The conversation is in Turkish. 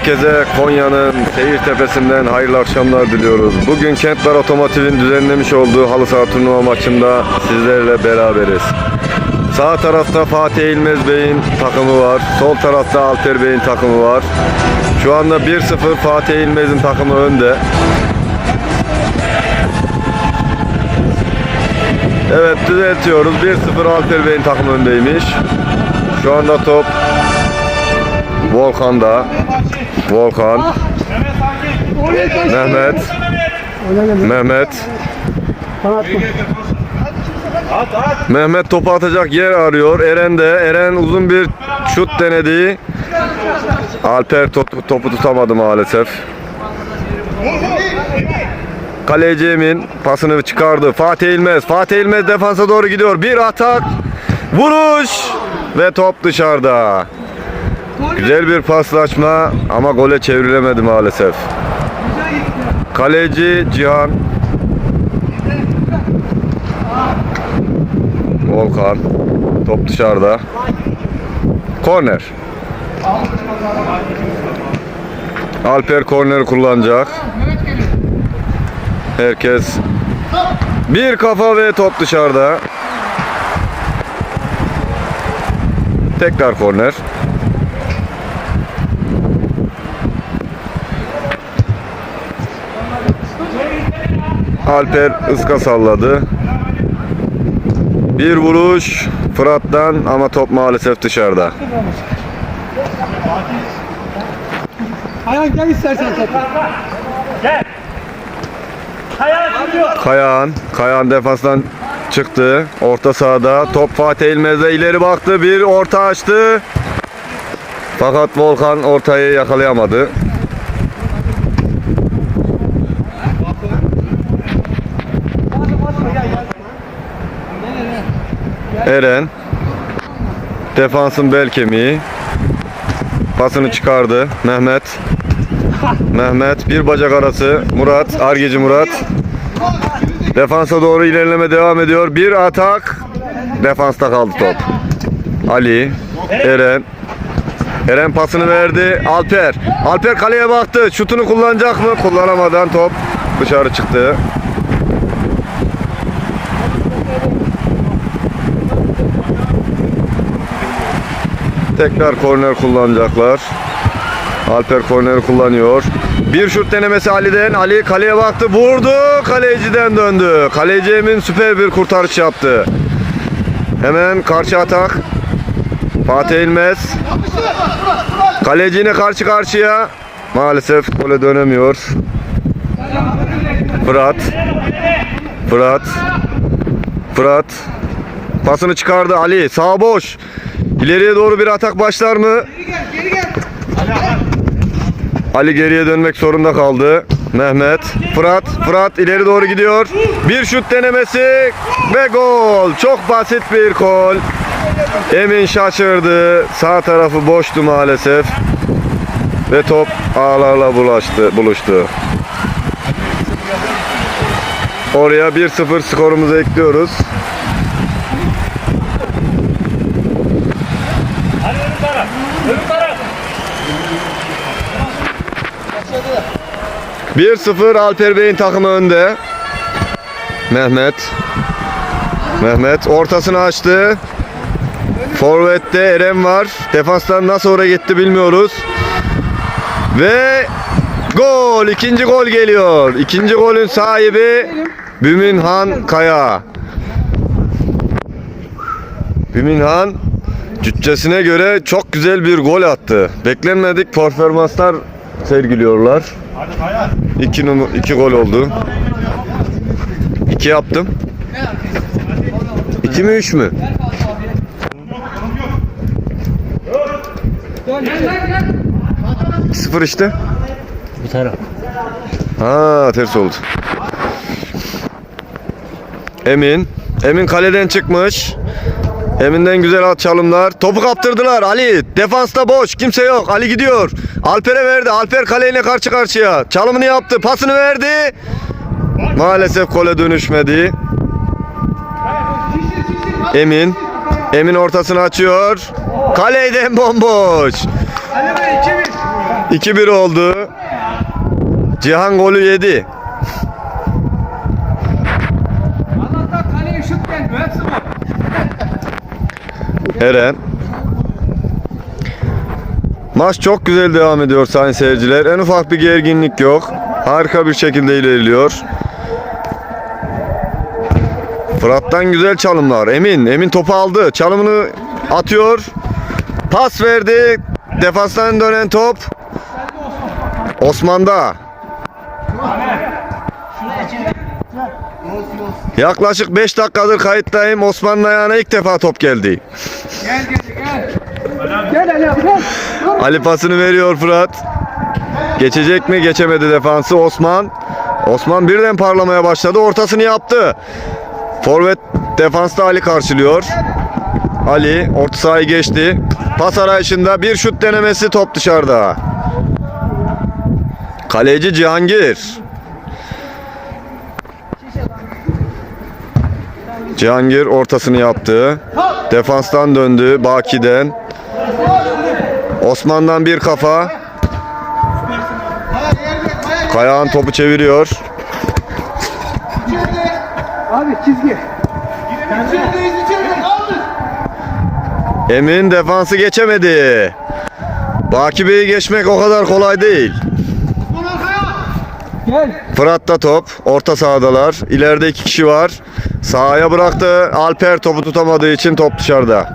Herkese Konya'nın Seyir Tepesi'nden hayırlı akşamlar diliyoruz. Bugün Kentler Otomotiv'in düzenlemiş olduğu halı saha turnuva maçında sizlerle beraberiz. Sağ tarafta Fatih İlmez Bey'in takımı var. Sol tarafta Alper Bey'in takımı var. Şu anda 1-0 Fatih İlmez'in takımı önde. Evet düzeltiyoruz. 1-0 Alper Bey'in takımı öndeymiş. Şu anda top Volkan'da. Volkan. Mehmet. Mehmet. Mehmet topu atacak yer arıyor. Eren de. Eren uzun bir şut denedi. Alper topu, topu tutamadı maalesef. Kaleci Emin pasını çıkardı. Fatih İlmez. Fatih İlmez defansa doğru gidiyor. Bir atak. Vuruş. Ve top dışarıda. Güzel bir paslaşma ama gole çevrilemedi maalesef. Kaleci Cihan. Volkan. Top dışarıda. Korner. Alper korner kullanacak. Herkes bir kafa ve top dışarıda. Tekrar korner. Alper ıska salladı. Bir vuruş Fırat'tan ama top maalesef dışarıda. Ayhan gel istersen topu. Kayağan, Kayağan defanstan çıktı. Orta sahada top Fatih İlmez'e ileri baktı. Bir orta açtı. Fakat Volkan ortayı yakalayamadı. Eren. Defansın bel kemiği. Pasını çıkardı. Mehmet. Mehmet bir bacak arası. Murat Argeci Murat. Defansa doğru ilerleme devam ediyor. Bir atak. Defansta kaldı top. Ali Eren. Eren pasını verdi. Alper. Alper kaleye baktı. Şutunu kullanacak mı? Kullanamadan top dışarı çıktı Tekrar korner kullanacaklar. Alper korneri kullanıyor. Bir şut denemesi Ali'den. Ali kaleye baktı. Vurdu. Kaleciden döndü. Kaleci Emin süper bir kurtarış yaptı. Hemen karşı atak. Fatih İlmez. Kaleci yine karşı karşıya. Maalesef gole dönemiyor. Fırat. Fırat. Fırat. Pasını çıkardı Ali. Sağ boş. İleriye doğru bir atak başlar mı? Ali geriye dönmek zorunda kaldı. Mehmet, Fırat, Fırat ileri doğru gidiyor. Bir şut denemesi ve gol. Çok basit bir gol. Emin şaşırdı. Sağ tarafı boştu maalesef. Ve top ağlarla bulaştı, buluştu. Oraya 1-0 skorumuzu ekliyoruz. 1-0 Alper Bey'in takımı önde. Mehmet. Mehmet ortasını açtı. Forvet'te Eren var. Defanstan nasıl oraya gitti bilmiyoruz. Ve gol. ikinci gol geliyor. İkinci golün sahibi Büminhan Kaya. Büminhan cüccesine göre çok güzel bir gol attı. Beklenmedik performanslar sergiliyorlar. İki, iki gol oldu. İki yaptım. İki mi üç mü? Sıfır işte. Bu taraf. Ha ters oldu. Emin. Emin kaleden çıkmış. Emin'den güzel çalımlar. Topu kaptırdılar. Ali defansta boş. Kimse yok. Ali gidiyor. Alper'e verdi. Alper kaleyle karşı karşıya. Çalımını yaptı. Pasını verdi. Maalesef gole dönüşmedi. Emin. Emin ortasını açıyor. Kaleyden bomboş. 2-1 oldu. Cihan golü yedi. Allah'tan kaleye şut geldi. Hepsi bu. Eren. Maç çok güzel devam ediyor sayın seyirciler. En ufak bir gerginlik yok. Harika bir şekilde ilerliyor. Fırat'tan güzel çalımlar. Emin, Emin topu aldı. Çalımını atıyor. Pas verdi. Defanstan dönen top. Osman'da. Yaklaşık 5 dakikadır kayıttayım. Osman'ın ayağına ilk defa top geldi. Gel gel gel. Gel Ali abi gel. Ali pasını veriyor Fırat. Geçecek mi? Geçemedi defansı Osman. Osman birden parlamaya başladı. Ortasını yaptı. Forvet defansta Ali karşılıyor. Ali orta sahayı geçti. Pas arayışında bir şut denemesi top dışarıda. Kaleci Cihangir. Cihangir ortasını yaptı. Defanstan döndü Baki'den. Osman'dan bir kafa. Kayağın topu çeviriyor. Abi çizgi. Emin defansı geçemedi. Baki Bey'i geçmek o kadar kolay değil. Gel. Fırat'ta top. Orta sahadalar. İleride iki kişi var. Sahaya bıraktı. Alper topu tutamadığı için top dışarıda.